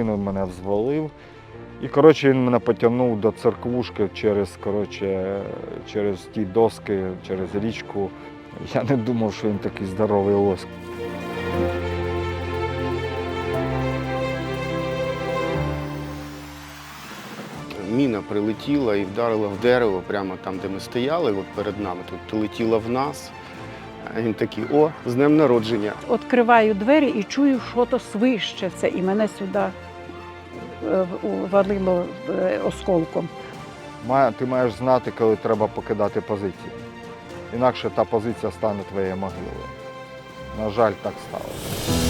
спину мене взвалив. І коротше, він мене потягнув до церквушки через, коротше, через ті доски, через річку. Я не думав, що він такий здоровий лоск. Міна прилетіла і вдарила в дерево прямо там, де ми стояли, от перед нами. Тут прилетіла в нас. А він такий, о, з днем народження. Відкриваю двері і чую, що то свище це, і мене сюди е, валило е, осколком. Ти маєш знати, коли треба покидати позицію. Інакше та позиція стане твоєю могилою. На жаль, так сталося.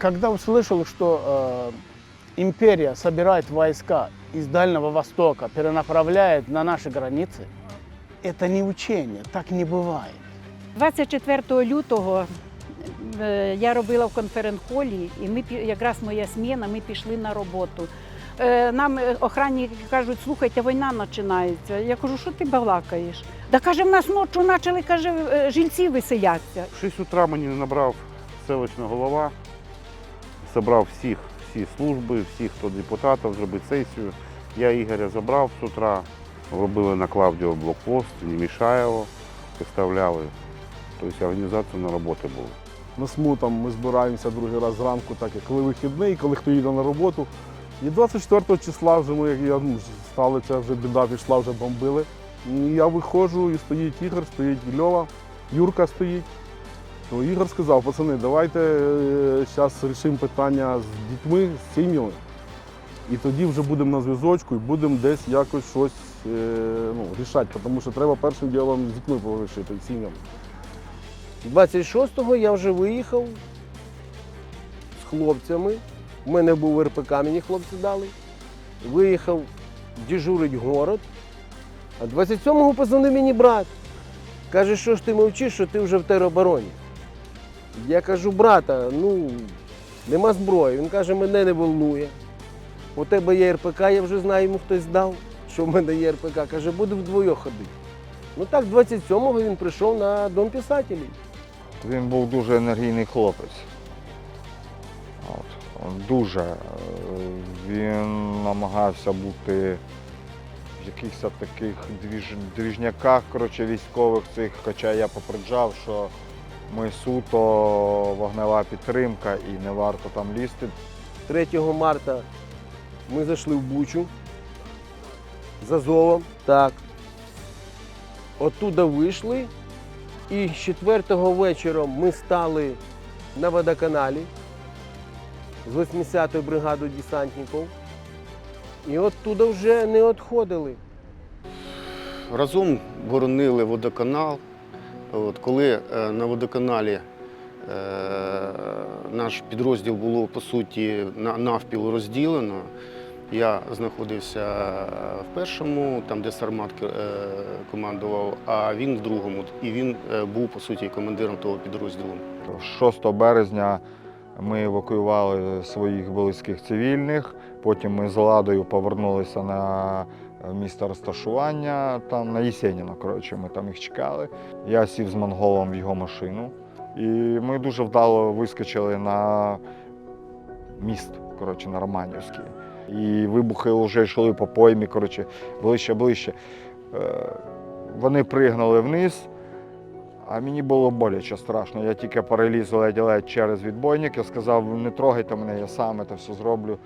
Когда услышал, что э, империя собирает войска из Дальнего Востока, перенаправляет на наши границы, это не учение, так не бывает. 24 лютого е, я робила в конференц-холі, і ми пі- якраз моя зміна, ми пішли на роботу. Е, Нам е, охранники кажуть, слухайте, війна починається. Я кажу, що ти балакаєш? Да каже, в нас ночі почали каже, е, жильці виселятися. В 6 утра мені набрав селищна голова, зібрав всіх, всі служби, всіх, хто депутатів, зробив сесію. Я Ігоря забрав з утра, робили на Клавдіо блокпост, Немішаєво, виставляли. Тобто організація на роботі була. На СМУ там ми збираємося другий раз зранку, так як коли вихідний, коли хто їде на роботу. І 24 числа вже ми, як ну, стали, це вже біда пішла, вже бомбили. І я виходжу і стоїть Ігор, стоїть Льова, Юрка стоїть. То Ігор сказав, пацани, давайте зараз рішимо питання з дітьми, з сім'ями. І тоді вже будемо на зв'язочку і будемо десь якось щось е, ну, рішати, тому що треба першим ділом з дітьми порішити, з сім'ями. 26-го я вже виїхав з хлопцями. У мене був РПК, мені хлопці дали. Виїхав дежурить город. А 27-го позвонив мені брат. Каже, що ж ти мовчиш, що ти вже в теробороні. Я кажу, брата, ну нема зброї. Він каже, мене не волнує. У тебе є РПК, я вже знаю, йому хтось дав, що в мене є РПК. Каже, буде вдвоє ходити. Ну так, 27-го він прийшов на Дом писателів. Він був дуже енергійний хлопець. От. Дуже. Е, Він намагався бути в якихось таких двіж... двіжняках коротше, військових цих, хоча я попереджав, що ми суто вогнева підтримка і не варто там лізти. 3 марта ми зайшли в Бучу за Азовом. Так. Оттуда вийшли. І з 4 вечора ми стали на водоканалі з 80-ю бригадою десантників. І оттуда вже не відходили. Разом боронили водоканал. От, коли е, на водоканалі е, наш підрозділ було по суті на- навпіл розділено, я знаходився в першому, там де Сармат е, командував, а він в другому. І він е, був по суті командиром того підрозділу. 6 березня ми евакуювали своїх близьких цивільних. Потім ми з Ладою повернулися на місце розташування, там на Єсеніно, коротше, ми там їх чекали. Я сів з монголом в його машину. І ми дуже вдало вискочили на міст, коротше, на Романівський. І вибухи вже йшли по поймі, коротше, ближче, ближче. Е, Вони пригнули вниз. А мені було боляче страшно. Я тільки переліз ледь-ледь через відбойник. Я сказав, не трогайте мене, я сам це все зроблю.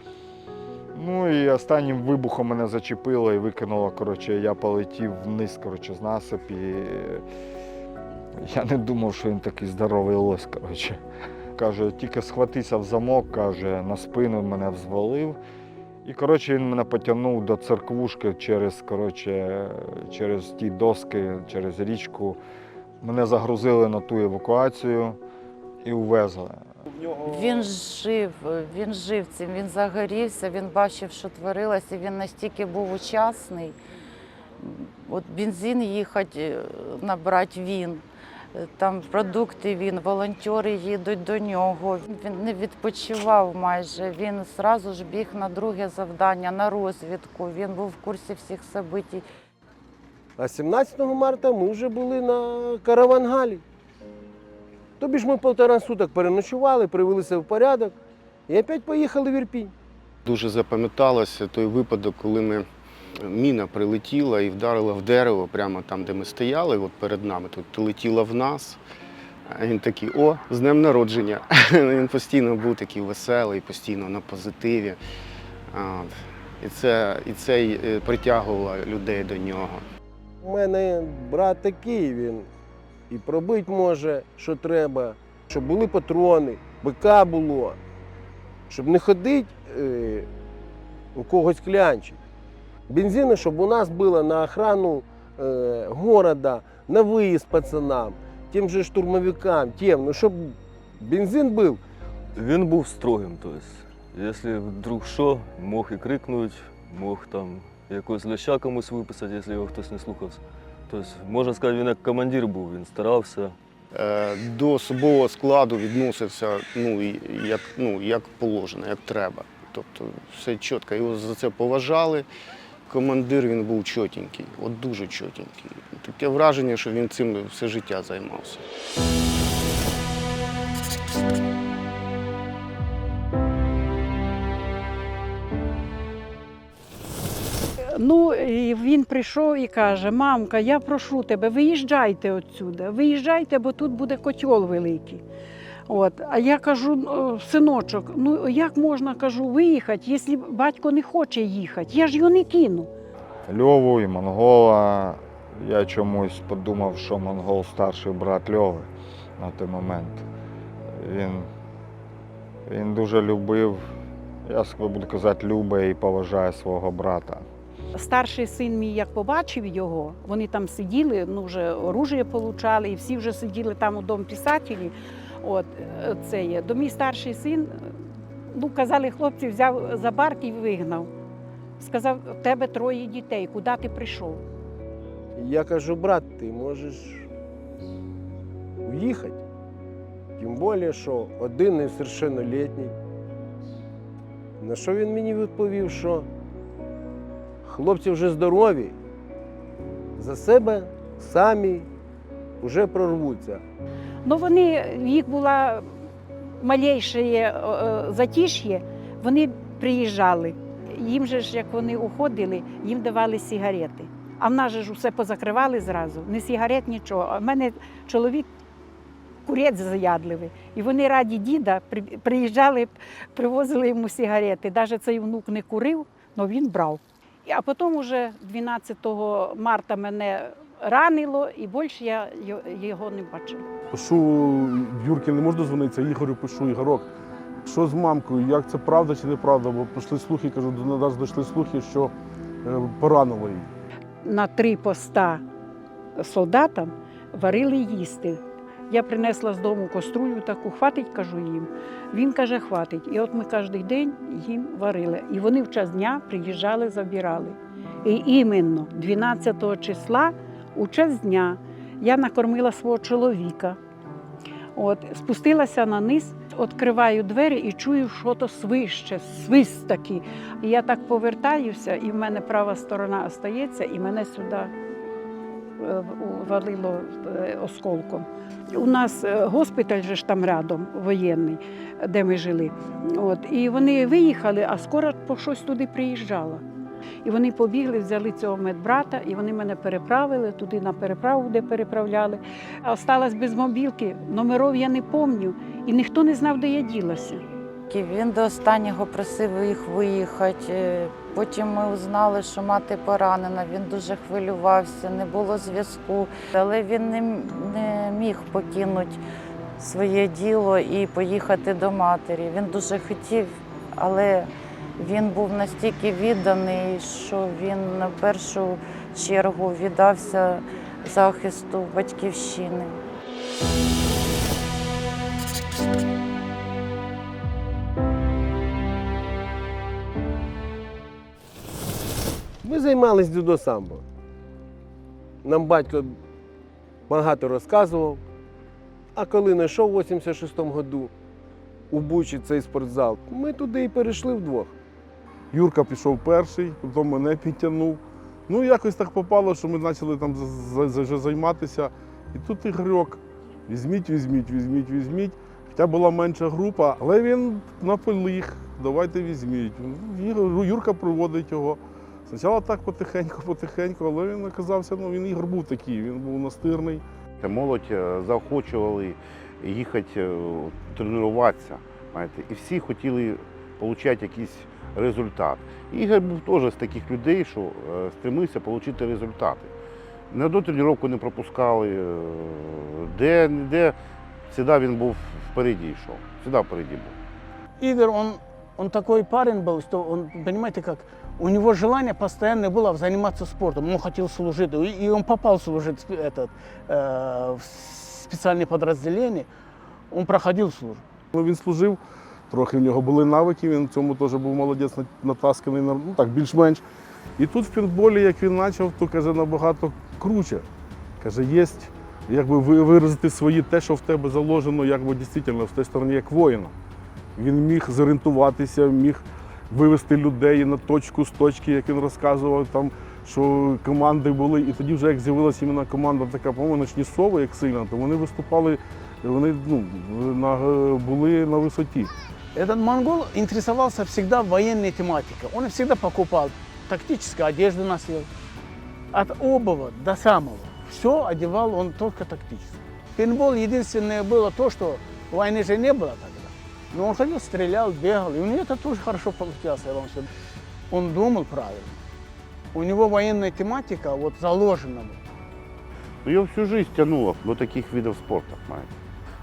Ну і останнім вибухом мене зачепило і викинуло. Коротше, я полетів вниз коротше, з насип і я не думав, що він такий здоровий лось. Коротше. Каже, тільки схватився в замок, каже, на спину мене взвалив. І коротше, він мене потягнув до церквушки через, коротше, через ті доски, через річку. Мене загрузили на ту евакуацію і увезли. Він жив, він жив цим, він загорівся, він бачив, що творилося, він настільки був учасний. От бензин їхати, набрати він. Е, Там продукти він, волонтери їдуть до нього. Він не відпочивав майже. Він зразу ж біг на друге завдання, на розвідку. Він був в курсі всіх событий. А 17 марта ми вже були на Каравангалі. Тобі ж ми півтора суток переночували, привелися в порядок і опять поїхали в Ірпінь. Дуже запам'яталося той випадок, коли ми міна прилетіла і вдарила в дерево прямо там, де ми стояли, от перед нами. Тут летіла в нас. А він такий, о, з днем народження. Він постійно був такий веселий, постійно на позитиві. І це, і це е, притягувало людей до нього. У мене брат такий, він і пробити може, що треба, щоб були патрони, БК було, щоб не ходити е, у когось клянчить. Бензину, щоб у нас було на охрану е, города, на виїзд пацанам, тим же штурмовикам, тем, ну щоб бензин був. Він був строгим, тобто, якщо вдруг що, мог і крикнути, мог там якогось леща комусь виписати, якщо його хтось не слухався. Тобто, можна сказати, він як командир був, він старався. Е, До особового складу відносився ну, як, ну, як положено, як треба. Тобто все чітко. Його за це поважали. Командир він був чотенький, от дуже чотенький. Таке враження, що він цим все життя займався. Ну, і він прийшов і каже: мамка, я прошу тебе, виїжджайте отсюди, виїжджайте, бо тут буде котел великий. От. А я кажу, «Ну, синочок, ну як можна кажу, виїхати, якщо батько не хоче їхати? Я ж його не кину. Льову і Монгола. Я чомусь подумав, що Монгол старший брат Льови на той момент. Він, він дуже любив, я буду казати, любить і поважає свого брата. Старший син мій, як побачив його, вони там сиділи, ну вже оружие получали, і всі вже сиділи там у дом писателі. От е, це є. До мій старший син, ну казали, хлопці, взяв за барк і вигнав. Сказав, у тебе троє дітей, куди ти прийшов? Я кажу, брат, ти можеш уїхати. Тим більше, що один несовершеннолітній. На що він мені відповів, що хлопці вже здорові, за себе самі вже прорвуться. Ну вони, їх була малейше е, затиш'я, вони приїжджали. Їм же ж, як вони уходили, їм давали сигарети. А в нас же ж усе позакривали зразу, не сигарет, нічого. А в мене чоловік курець заядливий. І вони раді діда приїжджали, привозили йому сигарети. Навіть цей внук не курив, але він брав. А потім уже 12 марта мене ранило, і більше я його не бачила. Пишу Юрки, не можу дозвонитися, Ігорю пишу, Ігорок. Що з мамкою? Як це правда чи неправда? Бо прийшли слухи, кажу, до нас дійшли слухи, що е, поранило її. на три поста солдатам варили їсти. Я принесла з дому каструлю таку, хватить, кажу їм. Він каже, хватить. І от ми кожен день їм варили. І вони в час дня приїжджали, забирали. І іменно 12 числа, у час дня, я накормила свого чоловіка. От, спустилася на низ, відкриваю двері і чую, що то свище, свист такий. І я так повертаюся, і в мене права сторона остається, і мене сюди е, валило е, осколком. У нас е, госпіталь же ж там рядом, воєнний, де ми жили. От, і вони виїхали, а скоро щось туди приїжджало. І вони побігли, взяли цього медбрата, і вони мене переправили туди на переправу, де переправляли. А Осталась без мобілки, номеров я не пам'ятаю, і ніхто не знав, де я ділася. І Він до останнього просив їх виїхати. Е, Потім ми узнали, що мати поранена. Він дуже хвилювався, не було зв'язку. Але він не, не міг покинути своє діло і поїхати до матері. Він дуже хотів, але він був настільки відданий, що він на першу чергу віддався захисту батьківщини. Ми займалися дзюдо самбо. Нам батько багато розказував, А коли знайшов у 86-му году у Бучі цей спортзал, ми туди і перейшли вдвох. Юрка пішов перший, потім мене підтягнув. Ну, якось так попало, що ми почали там вже займатися. І тут Ігорьок. Візьміть, візьміть, візьміть, візьміть. Хоча була менша група, але він наполіг, давайте візьміть. Ну, Юрка проводить його. Спочатку так потихеньку, потихеньку, але він оказався, ну він Ігор був такий, він був настирний. Молодь е, заохочували їхати е, тренуватися. Знаєте, і всі хотіли отримати якийсь результат. Ігор був теж з таких людей, що е, стремився отримати результати. Ні одну тренування не пропускали, де ніде завжди він був впереді йшов. Завжди впереді був. Игорь, он, он такой парень был, что он, понимаете как, у него желание постоянно было заниматься спортом, он хотел служить, и, и он попал служить в этот, э, в специальное подразделение, он проходил службу. Коли він служив, трохи в нього були навики, він в цьому теж був молодець, на- натасканий, на- ну так, більш-менш. І тут в пінболі, як він почав, то каже, набагато круче. Каже, є якби ви- виразити свої те, що в тебе заложено, якби дійсно в тій стороні, як воїна. Він міг зорієнтуватися, міг вивести людей на точку з точки, як він розказував, там, що команди були. І тоді вже як з'явилася іменно команда така, по-моєму, ночні сови, як сильна, то вони виступали, вони ну, на, були на висоті. Этот монгол интересовался всегда военной тематикой. Он всегда покупал тактическую одежду носил. От обуви до самого. Все одевал он только тактически. Пейнтбол единственное было то, что войны же не было тогда. Но он ходил, стрелял, бегал. И у него это тоже хорошо получалось, я вам скажу. Он думал правильно. У него военная тематика вот заложена. была. Ну, його всю життя тягнуло до таких видів спорту. Знаєте.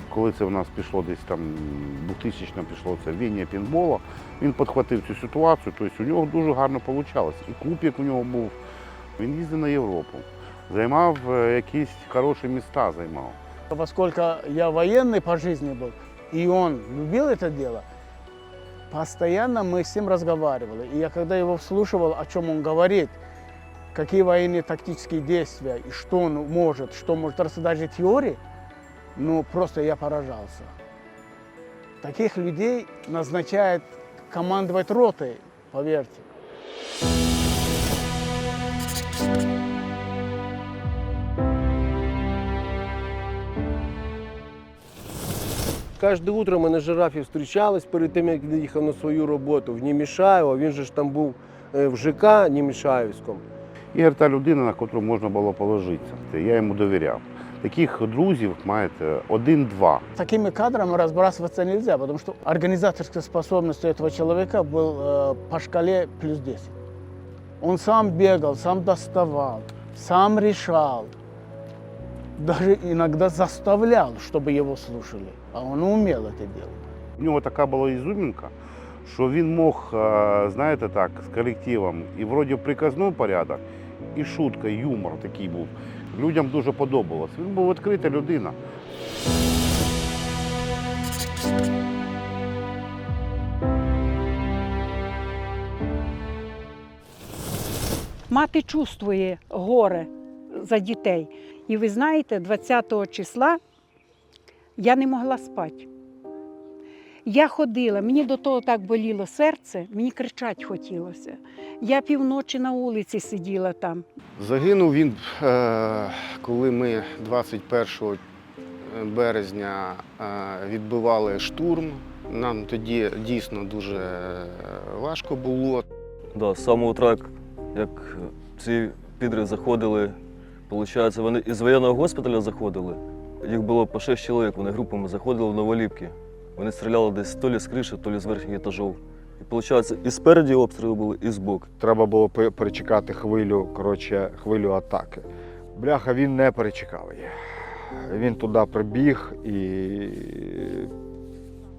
Коли це в нас пішло десь там 2000 пішло це віння пінбола, він підхватив цю ситуацію, тобто у нього дуже гарно вийшло. І клуб, як у нього був, він їздив на Європу, займав е, якісь хороші міста, займав. Поскольку я военный по жизни был, и он любил это дело, постоянно мы с ним разговаривали. И я когда его вслушивал, о чем он говорит, какие военные тактические действия, и что он может, что может рассказать теории, ну просто я поражался. Таких людей назначает командовать ротой, поверьте. Кожне утро ми на жирафі зустрічались перед тим, як він їхав на свою роботу в Німішаєво. Він же ж там був е, в ЖК Німішаївському. Ігор та людина, на яку можна було положитися. Я йому довіряв. Таких друзів, маєте, один-два. Такими кадрами разбрасываться нельзя, потому что организаторская способность у этого человека был э, по шкале плюс 10. Он сам бегал, сам доставал, сам решал, даже иногда заставлял, чтобы его слушали. А он умел это делать. У нього така була ізюмінка, що він мог, е, знаєте так, з колективом і вроді приказний порядок, і шутка, і юмор такий був. Людям дуже подобалось. Він був відкрита людина. Мати чувствує горе за дітей. І ви знаєте, 20 числа я не могла спати. Я ходила, мені до того так боліло серце, мені кричати хотілося. Я півночі на вулиці сиділа там. Загинув він, е, коли ми 21 березня е, відбивали штурм. Нам тоді дійсно дуже е, важко було. Да, з самого утра, як- як ці підри заходили, виходить, вони із воєнного госпіталя заходили. Їх було по 6 чоловік, вони групами заходили в Новоліпки. Вони стріляли десь то лі з криші, то лі з верхніх етажів. І виходить, і спереді обстріли були, і збоку. Треба було перечекати хвилю, коротше, хвилю атаки. Бляха, він не перечекав її. Він туди прибіг і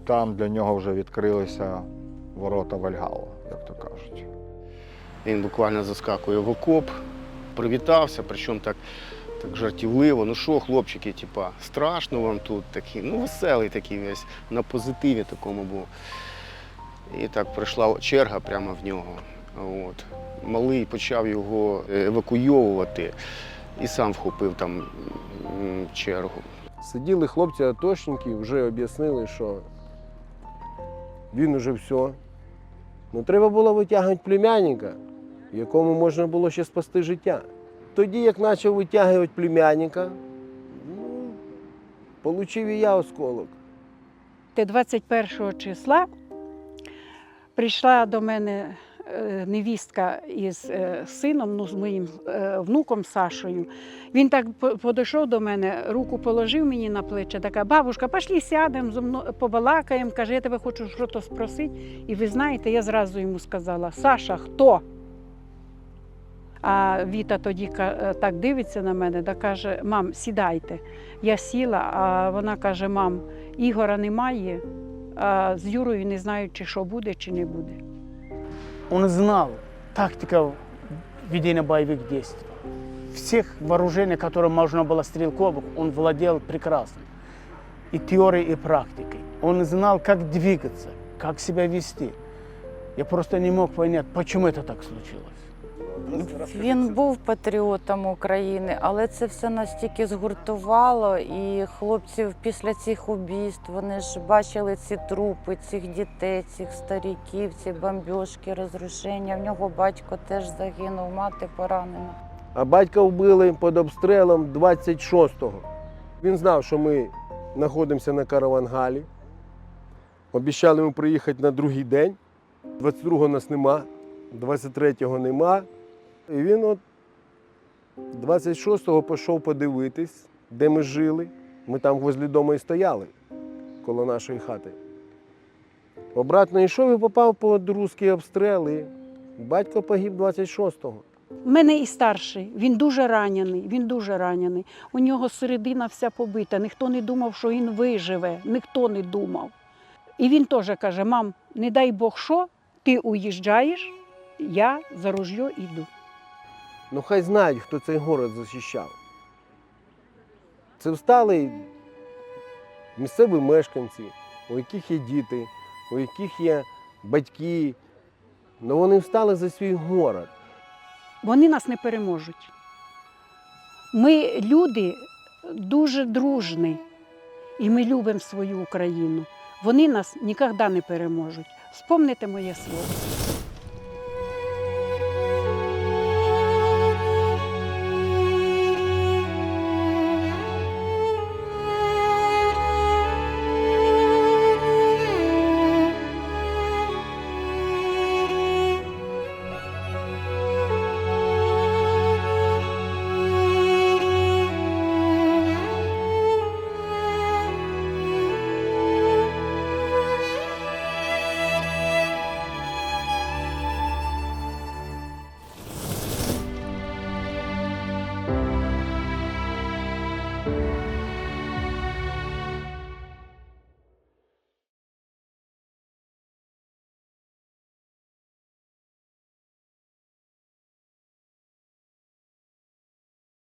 там для нього вже відкрилися ворота Вальгалу, як то кажуть. Він буквально заскакує в окоп, привітався, причому так, так жартівливо. Ну що, хлопчики, типа, страшно вам тут такий, ну веселий такий весь, на позитиві такому був. І так прийшла черга прямо в нього. От. Малий почав його евакуйовувати і сам вхопив там чергу. Сиділи хлопці атошники, вже об'яснили, що він уже все. Ну треба було витягувати племянника, якому можна було ще спасти життя. Тоді, як почав витягувати племянника, ну, отримав і я осколок. Те 21 числа прийшла до мене е, невістка із е, сином, ну, з моїм е, внуком Сашою. Він так по- подійшов до мене, руку положив мені на плече, така бабушка, пошли сядемо, побалакаємо, каже, я тебе хочу щось спросити. І ви знаєте, я зразу йому сказала: Саша, хто? А Віта тоді ка- е, так дивиться на мене, да каже: мам, сідайте. Я сіла, а вона каже: мам, Ігора немає, а з Юрою не знають, чи що буде, чи не буде. Он знал тактика ведения боевых действий. Всех вооружений, которые можно было стрелковых, он владел прекрасно. И теорией, и практикой. Он знал, как двигаться, как себя вести. Я просто не мог понять, почему это так случилось. Він був патріотом України, але це все настільки згуртувало, і хлопців після цих убійств вони ж бачили ці трупи, цих дітей, цих стариків, ці бомбіжки, розрушення. В нього батько теж загинув, мати поранена. А батька вбили під обстрілом 26-го. Він знав, що ми знаходимося на Каравангалі. Обіцяли ми приїхати на другий день. 22-го нас нема, 23-го нема. І він от 26-го пішов подивитись, де ми жили. Ми там возле дому і стояли, коло нашої хати. Обратно йшов і попав під русський обстріл. І батько погиб 26-го. У мене і старший, він дуже ранений, він дуже ранений. У нього середина вся побита. Ніхто не думав, що він виживе. Ніхто не думав. І він теж каже: мам, не дай Бог що, ти уїжджаєш, я за ружьо йду. Ну хай знають, хто цей город захищав. Це встали місцеві мешканці, у яких є діти, у яких є батьки. Ну вони встали за свій город. Вони нас не переможуть. Ми люди дуже дружні, і ми любимо свою Україну. Вони нас ніколи не переможуть. Вспомните моє слово.